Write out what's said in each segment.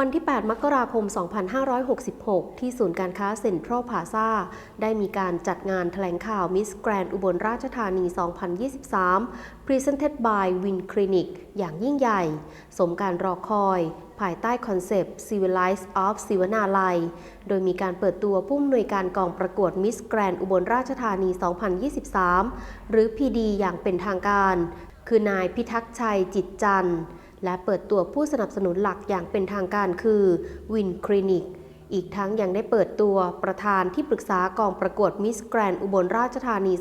วันที่ 8 มกราคม 2566 ที่ศูนย์การค้าเซ็นทรัลพาซาได้มีการจัดงานแถลงข่าวมิสแกรนอุบลราชธานี 2023 Presented by Win Clinic อย่างยิ่งใหญ่ สมการรอคอย ภายใต้คอนเซปต์ Civilize of ศิวนาลัย โดยมีการเปิดตัวผู้อำนวยการกองประกวดมิสแกรนอุบลราชธานี 2023 หรือ PD อย่างเป็นทางการ คือนายพิทักษ์ชัยจิตจันทร์ และเปิดตัวผู้สนับสนุนหลักอย่างเป็นทางการคือวินคลินิก อีกทั้งยังได้เปิดตัวประธานที่ปรึกษากองประกวดมิสแกรนอุบลราชธานี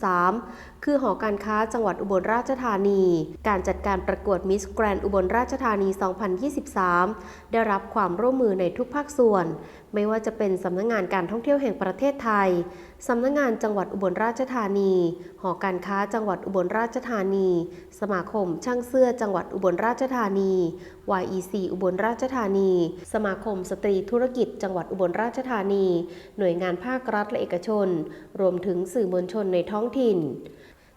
2023 คือหอการค้าจังหวัดอุบลราชธานี การจัดการประกวดมิสแกรนอุบลราชธานี 2023 ได้รับความร่วมมือในทุกภาคส่วน ไม่ว่าจะเป็นสำนักงงานการท่องเที่ยวแห่งประเทศไทย สำนักงงานจังหวัดอุบลราชธานี หอการค้าจังหวัดอุบลราชธานี สมาคมช่างเสื้อจังหวัดอุบลราชธานี YEC อุบลราชธานี สมาคมสตรีธุรกิจจังหวัดอุบลราชธานี หน่วยงานภาครัฐและเอกชน รวมถึงสื่อมวลชนในท้องถิ่น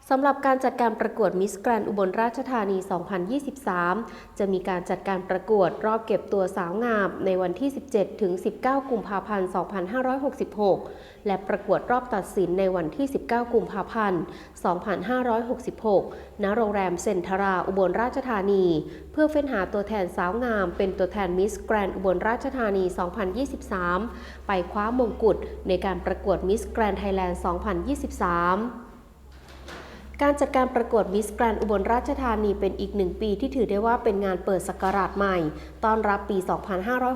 สำหรับการจัดการประกวดมิสแกรนอุบลราชธานี 2023 จะมีการจัดการประกวดรอบเก็บตัวสาวงามในวันที่ 17 ถึง 19 กุมภาพันธ์ 2566 และประกวดรอบตัดสินในวันที่ 19 กุมภาพันธ์ 2566 ณ โรงแรมเซ็นทราอุบลราชธานี เพื่อเฟ้นหาตัวแทนสาวงาม เป็นตัวแทนมิสแกรนอุบลราชธานี 2023 ไปคว้ามงกุฎในการประกวดมิสแกรนไทยแลนด์ 2023 การจัดการประกวดมิสแกรนอุบลราชธานีเป็นอีกหนึ่งปีที่ถือได้ว่าเป็นงานเปิดศักราชใหม่ ต้อนรับปี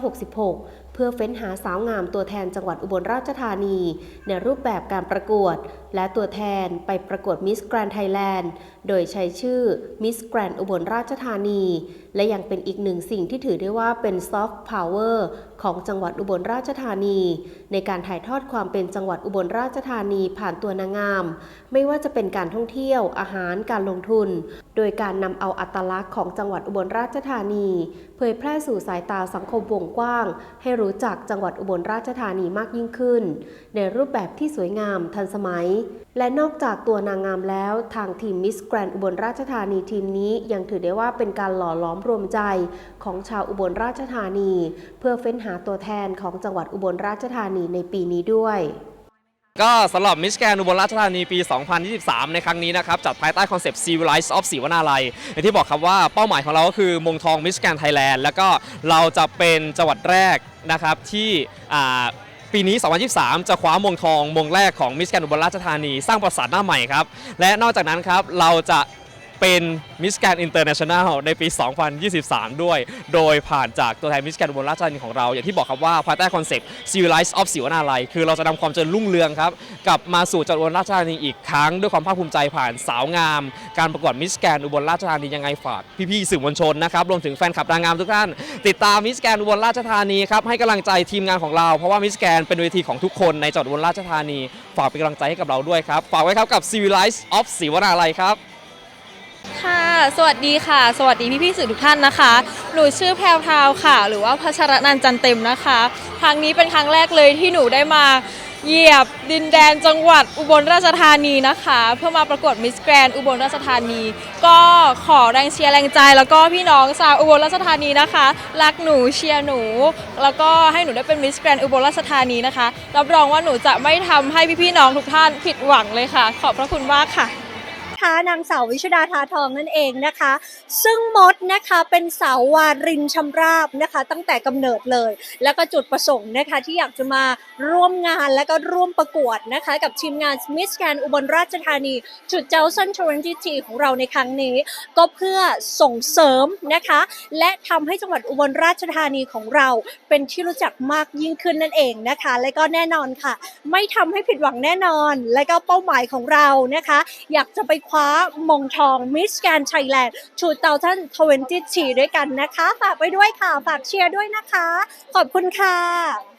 2566 เพื่อเฟ้นหาสาวงามตัวแทนจังหวัดอุบลราชธานี ในรูปแบบการประกวด และตัวแทนไปประกวดมิสแกรนไทยแลนด์โดยใช้ชื่อมิสแกรนอุบลราชธานี และยังเป็นอีกหนึ่งสิ่งที่ถือได้ว่าเป็นซอฟต์พาวเวอร์ของจังหวัดอุบลราชธานี ในการถ่ายทอดความเป็นจังหวัดอุบลราชธานีผ่านตัวนางงาม ไม่ว่าจะเป็นการท่องเที่ยว อาหารการลงทุน โดยการนำเอาอัตลักษณ์ของจังหวัดอุบลราชธานี เผยแพร่สู่สายตาสังคมวงกว้าง ให้รู้จักจังหวัดอุบลราชธานีมากยิ่งขึ้น ในรูปแบบที่สวยงามทันสมัย และนอกจากตัวนางงามแล้ว ทางทีมมิสแกรนอุบลราชธานีทีมนี้ยังถือได้ว่าเป็นการหล่อล้อมรวมใจของชาวอุบลราชธานี เพื่อเฟ้นหาตัวแทนของจังหวัดอุบลราชธานีในปีนี้ด้วย ก็สำหรับมิสแกนอุบลราชธานีปี 2023 ในครั้งนี้นะครับ จัดภายใต้คอนเซปต์ Civilize of ศรีวนาลัยอย่างที่บอกครับว่าเป้าหมายของเราก็คือมงทองมิสแกนไทยแลนด์แล้วก็เราจะเป็นจังหวัดแรกนะครับที่ปีนี้ 2023 จะคว้ามงทองมงแรกของมิสแกนอุบลราชธานี สร้างประสาทหน้าใหม่ครับ และนอกจากนั้นครับเราจะ เป็นมิสแกรนอินเตอร์เนชั่นแนลในปี 2023 ด้วย โดยผ่านจากตัวแทนมิสแกรนอุบลราชธานีของเรา อย่างที่บอกครับว่าภายใต้คอนเซ็ปต์ Civilize of ศิวนาลัยคือเราจะนำความเจริญรุ่งเรืองครับ กลับมาสู่จังหวัดอุบลราชธานีอีกครั้ง ด้วยความภาคภูมิใจผ่านสาวงาม การประกวดมิสแกรนอุบลราชธานียังไงฝากพี่ๆสื่อมวลชนนะครับรวมถึงแฟนคลับนางงามทุกท่าน ติดตามมิสแกรนอุบลราชธานีครับให้กำลังใจทีมงานของเราเพราะว่ามิสแกรนเป็นเวทีของทุกคนในจังหวัดอุบลราชธานี ฝากเป็นกำลังใจให้กับเราด้วยครับฝากไว้ครับกับ Civilize of ศิวนาลัยครับ สวัสดีค่ะ สวัสดีพี่พี่ๆสื่อทุกท่านนะคะ หนูชื่อแพรวพราวค่ะ หรือว่าพัชรนันท์จันเต็มนะคะ ครั้งนี้เป็นครั้งแรกเลยที่หนูได้มาเหยียบดินแดนจังหวัดอุบลราชธานีนะคะ เพื่อมาประกวดมิสแกรนอุบลราชธานี ก็ขอแรงเชียร์แรงใจ แล้วก็พี่น้องชาวอุบลราชธานีนะคะ รักหนูเชียร์หนู แล้วก็ให้หนูได้เป็นมิสแกรนอุบลราชธานีนะคะรับรองว่าหนูจะไม่ทำให้พี่ๆน้องทุกท่านผิดหวังเลยค่ะ ขอบพระคุณมากค่ะ นะคะนางสาววิชดาทาทองนั่นเองนะคะ ซึ่งมดนะคะเป็นสาววารินชำราบนะคะ ตั้งแต่กำเนิดเลย แล้วก็จุดประสงค์นะคะที่อยากจะมาร่วมงานและก็ร่วมประกวดนะคะ กับทีมงาน Miss Grand อุบลราชธานีจุดเจ้าซันทเวนตี้ทีของเราในครั้งนี้ ก็เพื่อส่งเสริมนะคะ และทำให้จังหวัดอุบลราชธานีของเรา เป็นที่รู้จักมากยิ่งขึ้นนั่นเองนะคะ และก็แน่นอนค่ะ ไม่ทำให้ผิดหวังแน่นอน และก็เป้าหมายของเรานะคะ อยากจะไปคว้ามงทองมิสแกนไทยแลนด์ชูเตาท่านทเวนตี้ด้วยกันนะคะ ฝากไว้ด้วยค่ะ ฝากเชียร์ด้วยนะคะ ขอบคุณค่ะ